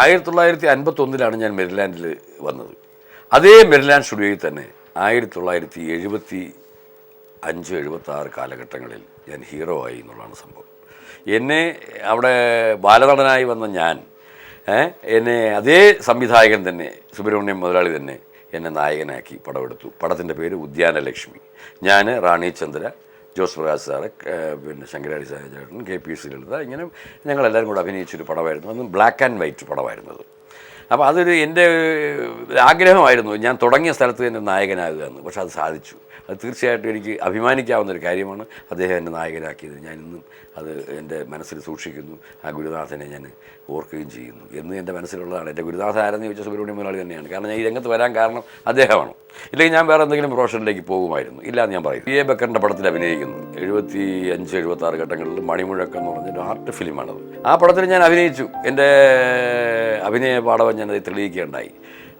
ആയിരത്തി തൊള്ളായിരത്തി അൻപത്തൊന്നിലാണ് ഞാൻ മെരിലാൻഡിൽ വന്നത്. അതേ മെരിലാൻഡ് സ്റ്റുഡിയോയിൽ തന്നെ ആയിരത്തി തൊള്ളായിരത്തി എഴുപത്തി അഞ്ച് എഴുപത്തി ആറ് കാലഘട്ടങ്ങളിൽ ഞാൻ ഹീറോ ആയി എന്നുള്ളതാണ് സംഭവം. എന്നെ അവിടെ ബാലനടനായി വന്ന ഞാൻ എന്നെ അതേ സംവിധായകൻ തന്നെ സുബ്രഹ്മണ്യം മുതലാളി തന്നെ എന്നെ നായകനാക്കി പടമെടുത്തു. പടത്തിന്റെ പേര് ഉദ്യാനലക്ഷ്മി. ഞാൻ റാണി ചന്ദ്ര ജോസ് പ്രകാശ് സാറ് പിന്നെ ശങ്കരാടി സാഹചര്യം കെ പി സി ലളിത ഇങ്ങനെ ഞങ്ങളെല്ലാവരും കൂടെ അഭിനയിച്ചൊരു പടമായിരുന്നു. അന്ന് ബ്ലാക്ക് ആൻഡ് വൈറ്റ് പടമായിരുന്നത് അപ്പോൾ അതൊരു എന്റെ ആഗ്രഹമായിരുന്നു. ഞാൻ തുടങ്ങിയ സ്ഥലത്ത് തന്നെ നായകനാകുക എന്ന് പക്ഷെ അത് സാധിച്ചു. അത് തീർച്ചയായിട്ടും എനിക്ക് അഭിമാനിക്കാവുന്ന ഒരു കാര്യമാണ് അദ്ദേഹം എന്നെ നായകനാക്കിയത്. ഞാൻ ഇന്നും അത് എന്റെ മനസ്സിൽ സൂക്ഷിക്കുന്നു. ആ ഗുരുനാഥനെ ഞാൻ ഓർക്കുകയും ചെയ്യുന്നു എന്ന് എന്റെ മനസ്സിലുള്ളതാണ്. എന്റെ ഗുരുനാഥൻ ആരെന്ന് ചോദിച്ചാൽ സുബ്രഹ്മണ്യ മുതലാളി തന്നെയാണ്. കാരണം ഞാൻ ഈ രംഗത്ത് വരാൻ കാരണം അദ്ദേഹമാണ്. ഇല്ലെങ്കിൽ ഞാൻ വേറെ എന്തെങ്കിലും പ്രൊഫഷനിലേക്ക് പോകുമായിരുന്നു. ഇല്ല എന്ന് ഞാൻ പറയും. പി എ ബക്കറിന്റെ പടത്തിൽ അഭിനയിക്കുന്നു. എഴുപത്തി അഞ്ച് എഴുപത്തി ആറ് ഘട്ടങ്ങളിൽ മണിമുഴക്കം എന്ന് പറഞ്ഞൊരു ആർട്ട് ഫിലിമാണത്. ആ പടത്തിൽ ഞാൻ അഭിനയിച്ചു. എന്റെ അഭിനയ പാടവം ഞാനത് തെളിയിക്കുകയുണ്ടായി.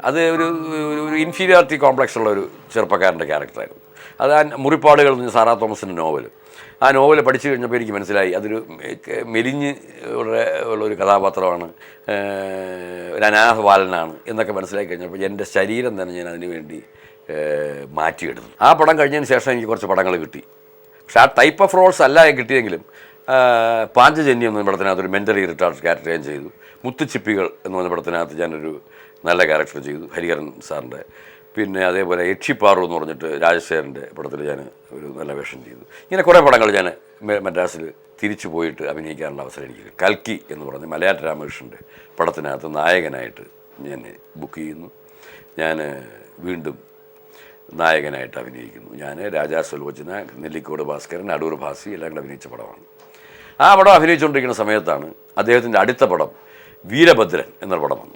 അത് ഒരു ഒരു- ഇൻഫീരിയോറിറ്റി കോംപ്ലക്സ് ഉള്ള ഒരു ചെറുപ്പക്കാരന്റെ ക്യാരക്ടറായിരുന്നു അത് ആ മുറിപ്പാടുകൾ എന്ന് സാറാ തോമസിന്റെ നോവൽ ആ നോവൽ പഠിച്ചു കഴിഞ്ഞപ്പോൾ എനിക്ക് മനസ്സിലായി. അതൊരു മെലിഞ്ഞ് ഉള്ള ഒരു കഥാപാത്രമാണ് ഒരു അനാഥ ബാലനാണ് എന്നൊക്കെ മനസ്സിലാക്കി കഴിഞ്ഞപ്പോൾ എന്റെ ശരീരം തന്നെ ഞാൻ അതിനു വേണ്ടി മാറ്റിയെടുത്തു. ആ പടം കഴിഞ്ഞതിന് ശേഷം എനിക്ക് കുറച്ച് പടങ്ങൾ കിട്ടി. പക്ഷെ ആ ടൈപ്പ് ഓഫ് റോൾസ് അല്ല കിട്ടിയെങ്കിലും പാഞ്ചജന്യം എന്ന പടത്തിനകത്ത് ഒരു മെന്റലി റിട്ടാർഡ് ക്യാരക്ടർ ഞാൻ ചെയ്തു. മുത്തുച്ചിപ്പികൾ എന്ന് പറഞ്ഞ പടത്തിനകത്ത് ഞാനൊരു നല്ല ക്യാരക്ടർ ചെയ്തു ഹരിഹരൻ സാറിന്റെ. പിന്നെ അതേപോലെ യക്ഷിപ്പാറു എന്ന് പറഞ്ഞിട്ട് രാജശേഖരന്റെ പടത്തിൽ ഞാൻ ഒരു നല്ല വേഷം ചെയ്തു. ഇങ്ങനെ കുറേ പടങ്ങൾ ഞാൻ മദ്രാസിൽ തിരിച്ചു പോയിട്ട് അഭിനയിക്കാനുള്ള അവസരം എനിക്ക്. കൽക്കി എന്ന് പറഞ്ഞ് മലയാറ്റ രാമകൃഷ്ണന്റെ പടത്തിനകത്ത് നായകനായിട്ട് ഞാൻ ബുക്ക് ചെയ്യുന്നു. ഞാൻ വീണ്ടും നായകനായിട്ട് അഭിനയിക്കുന്നു. ഞാൻ രാജാ സുലോചന നെല്ലിക്കോട് ഭാസ്കരൻ അടൂർ ഭാസി എല്ലാം കൂടെ അഭിനയിച്ച പടമാണ്. ആ പടം അഭിനയിച്ചുകൊണ്ടിരിക്കുന്ന സമയത്താണ് അദ്ദേഹത്തിന്റെ അടുത്ത പടം വീരഭദ്രൻ എന്ന പടം വന്നു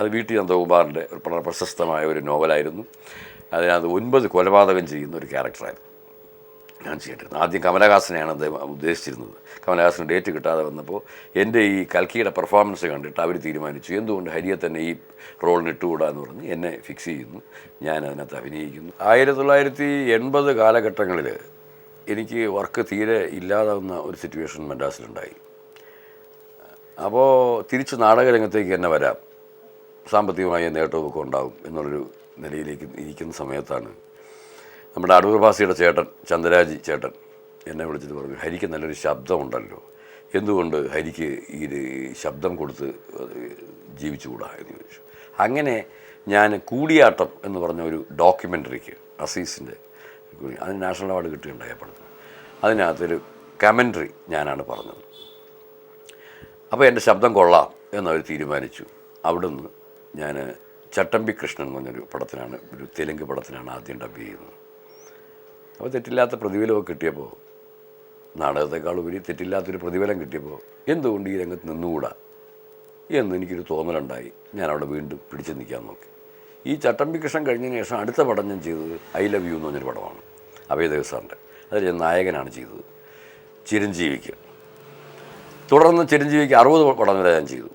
അത് വീട്ടി നന്ദകുമാറിന്റെ ഒരു വളരെ പ്രശസ്തമായ ഒരു നോവലായിരുന്നു. അതിനകത്ത് ഒൻപത് കൊലപാതകം ചെയ്യുന്ന ഒരു ക്യാരക്ടറായിരുന്നു. ഞാൻ ചെയ്തിരുന്നത്. ആദ്യം കമലഹാസനെയാണ് അദ്ദേഹം ഉദ്ദേശിച്ചിരുന്നത്. കമലഹാസന് ഡേറ്റ് കിട്ടാതെ വന്നപ്പോൾ എന്റെ ഈ കൽക്കിയുടെ പെർഫോമൻസ് കണ്ടിട്ട് അവർ തീരുമാനിച്ചു. എന്തുകൊണ്ട് ഹരിയെ തന്നെ ഈ റോളിന് ഇട്ടുകൂടാ എന്ന് പറഞ്ഞ് എന്നെ ഫിക്സ് ചെയ്യുന്നു. ഞാൻ അതിനകത്ത് അഭിനയിക്കുന്നു. ആയിരത്തി തൊള്ളായിരത്തി എൺപത് കാലഘട്ടങ്ങളിൽ എനിക്ക് വർക്ക് തീരെ ഇല്ലാതാവുന്ന ഒരു സിറ്റുവേഷൻ മദ്രാസിലുണ്ടായി. അപ്പോൾ തിരിച്ച് നാടകരംഗത്തേക്ക് തന്നെ വരാം. സാമ്പത്തികമായ നേട്ടമൊക്കെ ഉണ്ടാവും എന്നുള്ളൊരു നിലയിലേക്ക് ഇരിക്കുന്ന സമയത്താണ് നമ്മുടെ അടൂർ ഭാസിയുടെ ചേട്ടൻ ചന്ദ്രാജി ചേട്ടൻ എന്നെ വിളിച്ചിട്ട് പറഞ്ഞു ഹരിക്ക് നല്ലൊരു ശബ്ദമുണ്ടല്ലോ. എന്തുകൊണ്ട് ഹരിക്ക് ഈ ശബ്ദം കൊടുത്ത് ജീവിച്ചുകൂടാ എന്ന് ചോദിച്ചു. അങ്ങനെ ഞാൻ കൂടിയാട്ടം എന്ന് പറഞ്ഞ ഒരു ഡോക്യുമെന്ററിക്ക് അസീസിന്റെ അതിന് നാഷണൽ അവാർഡ് കിട്ടുകയുണ്ടായ പടത്തിന്. അതിനകത്തൊരു കമൻട്രി ഞാനാണ് പറഞ്ഞത്. അപ്പോൾ എന്റെ ശബ്ദം കൊള്ളാം എന്നവർ തീരുമാനിച്ചു. അവിടുന്ന് ഞാൻ ചട്ടമ്പി കൃഷ്ണൻ എന്ന് പറഞ്ഞൊരു പടത്തിനാണ് ഒരു തെലുങ്ക് പടത്തിനാണ് ആദ്യം ഡബ് ചെയ്യുന്നത്. അപ്പോൾ തെറ്റില്ലാത്ത പ്രതിഫലമൊക്കെ കിട്ടിയപ്പോൾ നാടകത്തെക്കാൾ ഉപരി തെറ്റില്ലാത്തൊരു പ്രതിഫലം കിട്ടിയപ്പോൾ എന്തുകൊണ്ട് ഈ രംഗത്ത് നിന്നുകൂടാ എന്ന് എനിക്കൊരു തോന്നലുണ്ടായി. ഞാൻ അവിടെ വീണ്ടും പിടിച്ചു നിൽക്കാൻ നോക്കി. ഈ ചട്ടമ്പി കൃഷ്ണൻ കഴിഞ്ഞതിന് ശേഷം അടുത്ത പടം ഞാൻ ചെയ്തത് ഐ ലവ് യു എന്ന് പറഞ്ഞൊരു പടമാണ്. അഭയദേവ് സാറിന്റെ. അതിൽ ഞാൻ നായകനാണ് ചെയ്തത്. ചിരഞ്ജീവിക്ക്. തുടർന്ന് ചിരഞ്ജീവിക്ക് അറുപത് പടം വരെ ഞാൻ ചെയ്തു.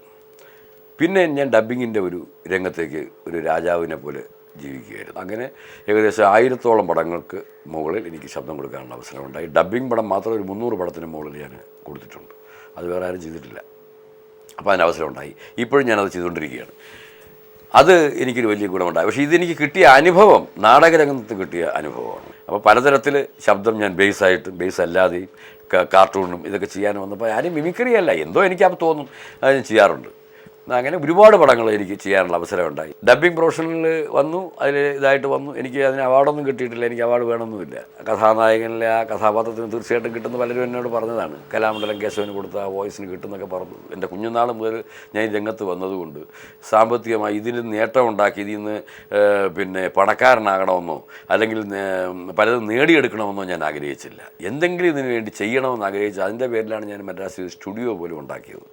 പിന്നെ ഞാൻ ഡബ്ബിങ്ങിന്റെ ഒരു രംഗത്തേക്ക് ഒരു രാജാവിനെ പോലെ ജീവിക്കുകയായിരുന്നു. അങ്ങനെ ഏകദേശം ആയിരത്തോളം പടങ്ങൾക്ക് മുകളിൽ എനിക്ക് ശബ്ദം കൊടുക്കാനുള്ള അവസരമുണ്ടായി. ഡബ്ബിംഗ് പടം മാത്രം ഒരു മുന്നൂറ് പടത്തിന് മുകളിൽ ഞാൻ കൊടുത്തിട്ടുണ്ട്. അത് വേറെ ആരും ചെയ്തിട്ടില്ല. അപ്പോൾ അതിന് അവസരം ഉണ്ടായി ഇപ്പോഴും ഞാനത് ചെയ്തുകൊണ്ടിരിക്കുകയാണ്. അത് എനിക്കൊരു വലിയ ഗുണമുണ്ടായി. പക്ഷേ ഇതെനിക്ക് കിട്ടിയ അനുഭവം നാടകരംഗത്ത് കിട്ടിയ അനുഭവമാണ്. അപ്പോൾ പലതരത്തിൽ ശബ്ദം ഞാൻ ബേസായിട്ടും ബേസ് അല്ലാതെയും കാർട്ടൂണും ഇതൊക്കെ ചെയ്യാൻ വന്നപ്പോൾ ആരും മിമിക്രി അല്ല എന്തോ എനിക്കപ്പോൾ തോന്നും. അത് ഞാൻ ചെയ്യാറുണ്ട്. അങ്ങനെ ഒരുപാട് പടങ്ങൾ എനിക്ക് ചെയ്യാനുള്ള അവസരം ഉണ്ടായി ഡബ്ബിംഗ് പ്രൊഫഷനിൽ വന്നു അതിൽ ഇതായിട്ട് വന്നു. എനിക്ക് അതിന് അവാർഡൊന്നും കിട്ടിയിട്ടില്ല എനിക്ക് അവാർഡ് വേണമെന്നുമില്ല. കഥാനായകനിലെ ആ കഥാപാത്രത്തിന് തീർച്ചയായിട്ടും കിട്ടുന്ന പലരും എന്നോട് പറഞ്ഞതാണ് കലാമണ്ഡലം കേശവന് കൊടുത്ത ആ വോയിസിന് കിട്ടുന്നൊക്കെ പറഞ്ഞു. എന്റെ കുഞ്ഞുനാൾ മുതൽ ഞാൻ രംഗത്ത് വന്നതുകൊണ്ട് സാമ്പത്തികമായി ഇതിൽ നേട്ടമുണ്ടാക്കി ഇതിൽ നിന്ന് പിന്നെ പണക്കാരനാകണമെന്നോ അല്ലെങ്കിൽ പലതും നേടിയെടുക്കണമെന്നോ ഞാൻ ആഗ്രഹിച്ചില്ല. എന്തെങ്കിലും ഇതിനു വേണ്ടി ചെയ്യണമെന്ന് ആഗ്രഹിച്ചു അതിന്റെ പേരിലാണ് ഞാൻ മദ്രാസിൽ സ്റ്റുഡിയോ പോലും ഉണ്ടാക്കിയത്.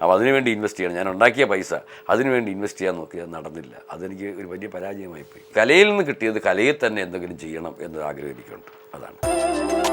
അപ്പോൾ അതിനുവേണ്ടി ഇൻവെസ്റ്റ് ചെയ്യണം. ഞാൻ ഉണ്ടാക്കിയ പൈസ അതിനുവേണ്ടി ഇൻവെസ്റ്റ് ചെയ്യാൻ നോക്കി അത് നടന്നില്ല. അതെനിക്ക് ഒരു വലിയ പരാജയമായി പരാജയമായിപ്പോയി കലയിൽ നിന്ന് കിട്ടിയത് കലയിൽ തന്നെ എന്തെങ്കിലും ചെയ്യണം എന്നൊരു ആഗ്രഹം അതാണ്.